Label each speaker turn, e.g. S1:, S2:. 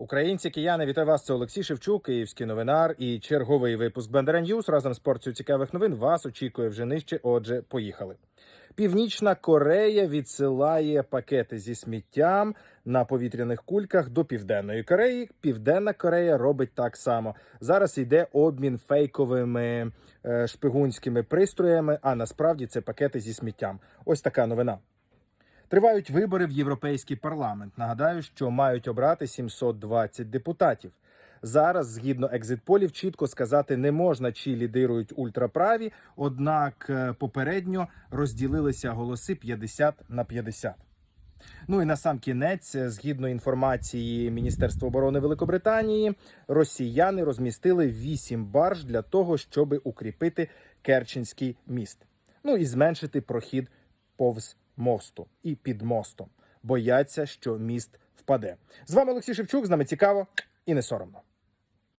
S1: Українці, кияни, вітаю вас. Це Олексій Шевчук, київський новинар і черговий випуск Бендера Ньюс. Разом з порцією цікавих новин вас очікує вже нижче. Отже, поїхали. Північна Корея відсилає пакети зі сміттям на повітряних кульках до Південної Кореї. Південна Корея робить так само. Зараз йде обмін фейковими е, шпигунськими пристроями. А насправді це пакети зі сміттям. Ось така новина. Тривають вибори в європейський парламент. Нагадаю, що мають обрати 720 депутатів. Зараз, згідно екзитполів, чітко сказати не можна, чи лідирують ультраправі. Однак е, попередньо розділилися голоси 50 на 50. Ну і на сам кінець, е, згідно інформації Міністерства оборони Великобританії, росіяни розмістили 8 барж для того, щоб укріпити Керченський міст. Ну і зменшити прохід повз мосту і під мостом. Бояться, що міст впаде. З вами Олексій Шевчук. З нами цікаво і не соромно.